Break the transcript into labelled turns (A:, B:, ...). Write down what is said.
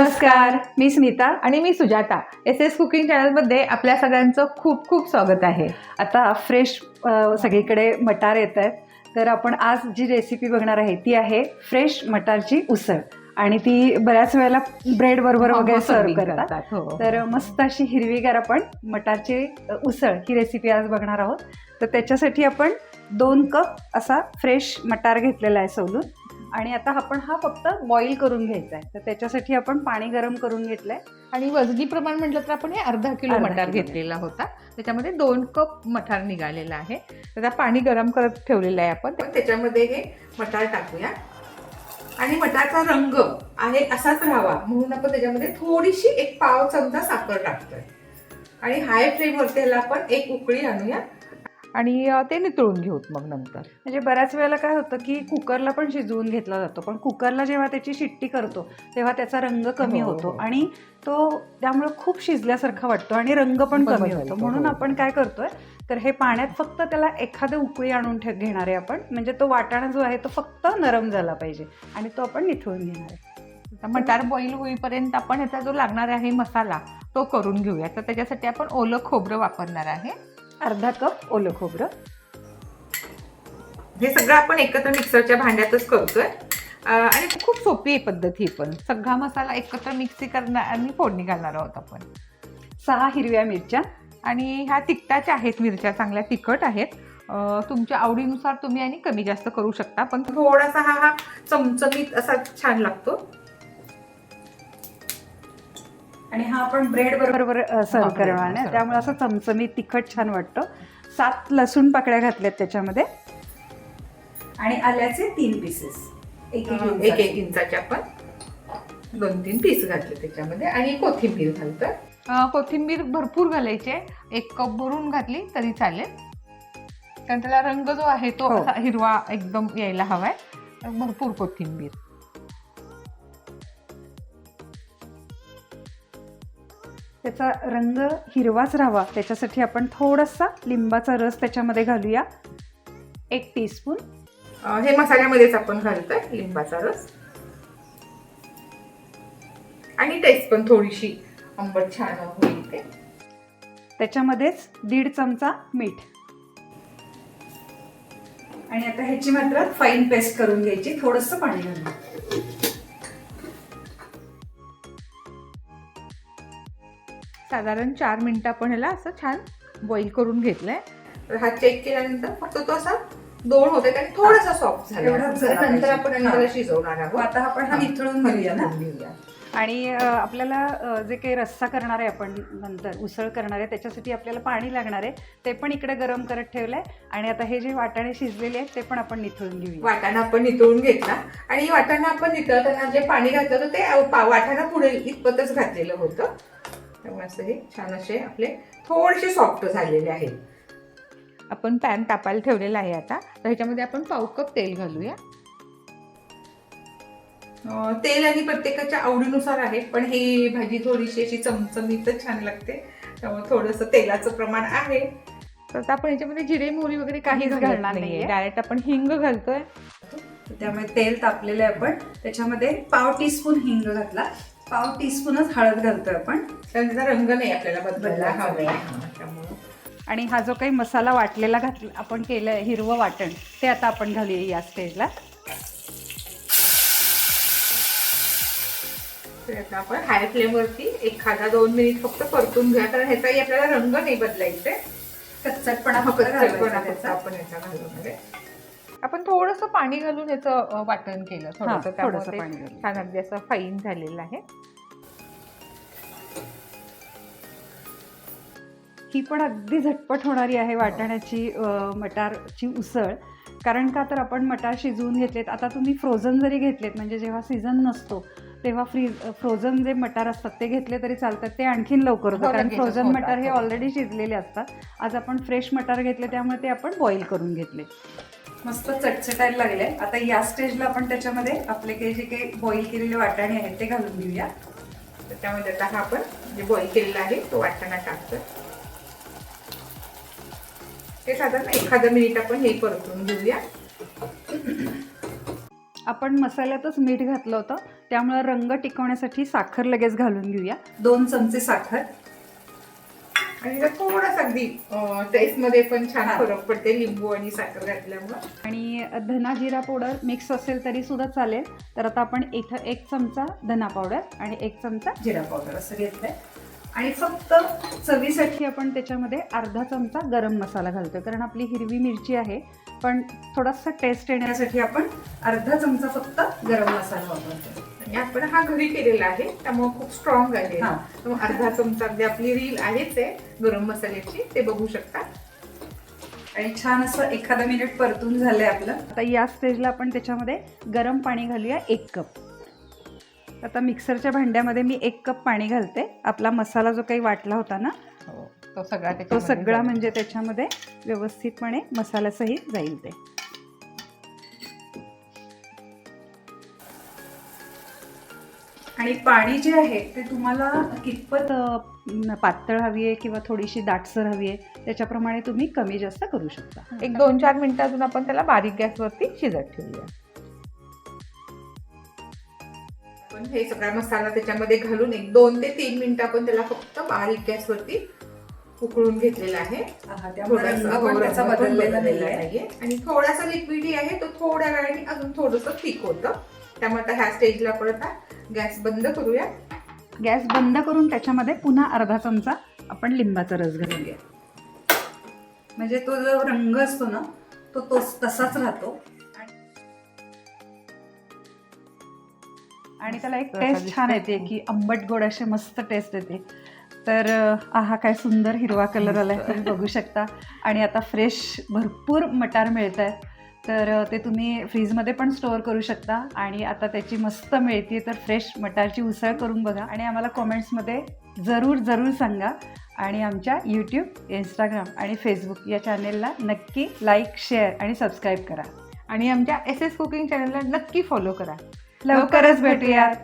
A: नमस्कार मी स्मिता
B: आणि मी सुजाता. एस एस कुकिंग चॅनलमध्ये आपल्या सगळ्यांचं खूप खूप स्वागत आहे.
A: आता फ्रेश अ, सगळीकडे मटार येत आहेत तर आपण आज जी रेसिपी बघणार आहे ती आहे फ्रेश मटारची उसळ. आणि ती बऱ्याच वेळेला ब्रेड बरोबर वगैरे सर्व करतात
B: हो.
A: तर मस्त अशी हिरवीगार आपण मटारची अ, उसळ ही रेसिपी आज बघणार आहोत. तर त्याच्यासाठी आपण दोन कप असा फ्रेश मटार घेतलेला आहे सोलून. आणि आता आपण हा फक्त बॉईल करून घ्यायचा आहे. तर त्याच्यासाठी आपण पाणी गरम करून घेतलंय.
B: आणि वजनी प्रमाण म्हटलं तर आपण हे अर्धा किलो
A: अर्धा
B: मटार
A: किलो.
B: घेतलेला होता. त्याच्यामध्ये दोन कप मटार निघालेला आहे. त्याचा पाणी गरम करत ठेवलेलं आहे आपण. त्याच्यामध्ये हे मटार टाकूया. आणि मटारचा रंग आहे असाच राहावा म्हणून आपण त्याच्यामध्ये थोडीशी एक पाव चमचा साखर टाकतोय. आणि हाय फ्लेमवरती ह्याला आपण एक उकळी आणूया. आणि ते नितळून घेऊत मग नंतर.
A: म्हणजे बऱ्याच वेळेला काय होतं की कुकरला पण शिजवून घेतला जातो पण कुकरला जेव्हा त्याची शिट्टी करतो तेव्हा त्याचा रंग कमी
B: हो,
A: होतो
B: हो.
A: आणि तो त्यामुळे खूप शिजल्यासारखा वाटतो आणि रंग पण कमी होतो. म्हणून
B: हो.
A: आपण काय करतोय तर हे पाण्यात फक्त त्याला एखादं उकळी आणून ठे घेणार आहे आपण म्हणजे तो वाटाणा जो आहे तो फक्त नरम झाला पाहिजे आणि तो आपण निथळून घेणार आहे.
B: आता मटार बॉईल होईपर्यंत आपण ह्याचा जो लागणार आहे मसाला तो करून घेऊया. तर त्याच्यासाठी आपण ओलं खोबरं वापरणार आहे.
A: अर्धा कप ओलं खोबरं.
B: हे सगळं आपण एकत्र मिक्सरच्या भांड्यातच करतोय. आणि खूप सोपी आहे पद्धत ही पण. सगळा मसाला एकत्र मिक्सी करणार आणि फोडणी घालणार आहोत आपण.
A: सहा हिरव्या मिरच्या
B: आणि ह्या तिखटाच्या आहेत मिरच्या चांगल्या तिखट आहेत. तुमच्या आवडीनुसार तुम्ही आणि कमी जास्त करू शकता पण थोडासा हा हा चमचमीत असा छान लागतो.
A: आणि हा आपण ब्रेड बरोबर सर्व करणार
B: बरोबर
A: ना
B: serve.
A: त्यामुळे असं चमचमीत तिखट छान वाटतं. सात लसूण पाकळ्या घातल्यात त्याच्यामध्ये. आणि आल्याचे तीन पीसेस एक एक
B: एक
A: इंचाचे.
B: आपण दोन तीन पीस घातले त्याच्यामध्ये आणि कोथिंबीर घालतोय. अं, कोथिंबीर भरपूर घालायची एक कप भरून घातली तरी चालेल. कारण त्याला रंग जो आहे तो
A: हो.
B: असा हिरवा एकदम यायला हवाय. भरपूर कोथिंबीर.
A: त्याचा रंग हिरवाच राहावा. त्याच्यासाठी आपण थोडासा लिंबाचा रस त्याच्यामध्ये घालूया. एक टीस्पून
B: हे मसाल्यामध्येच आपण घालतोय लिंबाचा रस. आणि टेस्ट पण थोडीशी आंबट छान होईल ते
A: त्याच्यामध्येच दीड चमचा मीठ. आणि आता ह्याची मात्र फाईन पेस्ट करून घ्यायची. थोडंसं पाणी घालून.
B: साधारण चार मिनिटं आपण ह्याला असं छान बॉईल करून घेतलंय. तर हा चेक केल्यानंतर फक्त तो असा दोन होते आणि थोडासा सॉफ्ट झाला नंतर. आपण. त्याला शिजवणार आहोत.
A: आता आपण हा निथळून घेऊया ना.
B: घेऊया.
A: आणि आपल्याला जे काही रस्सा करणार आहे आपण नंतर उसळ करणार आहे त्याच्यासाठी आपल्याला पाणी लागणार आहे ते पण इकडे गरम करत ठेवलंय. आणि आता हे जे वाटाणे शिजलेले आहेत ते पण आपण निथळून घेऊया.
B: वाटाणा आपण नितळून घेतला. आणि वाटाणा आपण नितळताना जे पाणी घातलं होतं ते वाटाणा पुढे इतपतच घातलेलं होतं. त्यामुळे असं हे छान असे आपले थोडेसे सॉफ्ट झालेले आहेत. आपण पॅन तापायला ठेवलेला आहे आता. तर ह्याच्यामध्ये आपण पाव कप तेल घालूया. तेल आणि प्रत्येकाच्या आवडीनुसार आहे पण ही भाजी थोडीशी अशी चमचमीतच छान लागते. त्यामुळे थोडंसं तेलाचं प्रमाण आहे. तर आता आपण याच्यामध्ये जिरे मोहरी वगैरे काहीच घालणार नाहीये. डायरेक्ट आपण हिंग घालतोय.
A: त्यामुळे तेल तापलेलं आहे आपण. त्याच्यामध्ये पाव टीस्पून हिंग घातला. पाव टीस्पूनच हळद घालतोय आपण
B: त्याचा रंग नाही आपल्याला बदलायला हवा. त्यामुळे
A: आणि हा जो काही मसाला वाटलेला घातला आपण केलं हिरवं वाटण ते आता आपण घालूया या स्टेजला
B: तर आता आपण हाय फ्लेमवरती एखादा दोन मिनिट फक्त परतून घ्या कारण ह्याचाही आपल्याला रंग नाही बदलायचे
A: कच्चटपणा फक्त
B: कच्चटपणा
A: घालवायचा
B: फक्त
A: त्याचा.
B: आपण याचा घालून आहे. आपण थोडस पाणी घालून याचं वाटण केलं
A: हा,
B: थोडंसं
A: पाणी घालून.
B: छान अगदी असं फाईन झालेलं आहे.
A: ही पण अगदी झटपट होणारी आहे वाटाण्याची अ, मटारची उसळ. कारण का तर आपण मटार शिजवून घेतलेत. आता तुम्ही फ्रोझन जरी घेतलेत म्हणजे जेव्हा सीझन नसतो तेव्हा फ्रीज फ्रोझन जे मटार असतात ते घेतले तरी चालतात. ते आणखीन लवकर होतं
B: हो,
A: कारण
B: लगेचच
A: फ्रोझन
B: होतात,
A: मटार हे
B: हो.
A: ऑलरेडी शिजलेले असतात. आज आपण फ्रेश मटार घेतले त्यामुळे ते आपण बॉईल करून घेतले. मस्त चटचटायला लागले. आता या स्टेजला आपण त्याच्यामध्ये आपले काही जे काही बॉईल केलेले वाटाणे आहेत ते घालून घेऊया.
B: त्याच्यामध्ये आता हा आपण जे बॉईल केलेला आहे तो वाटाणा टाकतोय. ते साधारण एखादं मिनिट आपण हे परतून घेऊया.
A: आपण मसाल्यातच मीठ घातलं होतं. त्यामुळे रंग टिकवण्यासाठी साखर लगेच घालून घेऊया. दोन चमचे साखर.
B: आणि थोडासा अगदी टेस्टमध्ये पण छान. फरक पडते लिंबू आणि साखर घातल्यामुळे.
A: आणि धना जिरा पावडर मिक्स असेल तरी सुद्धा चालेल. तर आता आपण इथं एक चमचा धना पावडर आणि एक चमचा जिरा पावडर असं घेतलंय. आणि फक्त चवीसाठी आपण त्याच्यामध्ये अर्धा चमचा गरम मसाला घालतोय कारण आपली हिरवी मिरची आहे. पण थोडासा टेस्ट येण्यासाठी आपण अर्धा चमचा फक्त गरम मसाला वापरतो
B: आणि आपण हा घरी केलेला आहे त्यामुळे खूप स्ट्रॉंग आहे.
A: हा.
B: अर्धा चमचा अगदी आपली रील आहेच आहे गरम मसाल्याची ते बघू शकता.
A: आणि छान असं एखादा मिनिट परतून झालंय आपलं. आता या स्टेजला आपण त्याच्यामध्ये गरम पाणी घालूया एक कप आता मिक्सरच्या भांड्यामध्ये मी एक कप पाणी घालते. आपला मसाला जो काही वाटला होता ना
B: तो सगळा
A: तो सगळा. म्हणजे त्याच्यामध्ये व्यवस्थितपणे मसाल्यासहित जाईल ते. आणि पाणी जे आहे ते तुम्हाला कितपत पातळ हवी आहे किंवा थोडीशी दाटसर हवी आहे त्याच्याप्रमाणे तुम्ही कमी जास्त करू शकता.
B: एक दोन चार मिनिटं अजून आपण त्याला बारीक गॅसवरती शिजत ठेवूया. आपण हे सगळा मसाला त्याच्यामध्ये घालून एक दोन ते तीन मिनिटं आपण त्याला फक्त बारीक गॅसवरती उकळून घेतलेला आहे.
A: त्याचा बदललेला. नाहीये.
B: आणि थोडासा लिक्विडी आहे तो थोड्या वेळाने अजून थोडस थिक होतं. त्यामुळे आता ह्या स्टेजला परत गॅस बंद करूया.
A: गॅस बंद करून त्याच्यामध्ये पुन्हा अर्धा चमचा आपण लिंबाचा रस घालूया. म्हणजे तो जो रंग असतो ना तो तोच तसाच राहतो. आणि त्याला एक टेस्ट छान? येते की आंबट गोड असे मस्त टेस्ट येते. तर आहा काय सुंदर हिरवा कलर आलाय तुम्ही बघू शकता. आणि आता फ्रेश भरपूर मटार मिळत आहेत तर ते तुम्ही फ्रीजमध्ये पण स्टोअर करू शकता आणि आता त्याची मस्त मिळते तर फ्रेश मटारची उसळ करून बघा आणि आम्हाला कॉमेंट्समध्ये जरूर जरूर सांगा आणि आमच्या यूट्यूब इंस्टाग्राम आणि फेसबुक या चॅनेलला नक्की लाईक शेअर आणि सबस्क्राईब करा.
B: आणि आमच्या एस एस कुकिंग चॅनलला नक्की फॉलो करा.
A: लवकरच भेटूयात.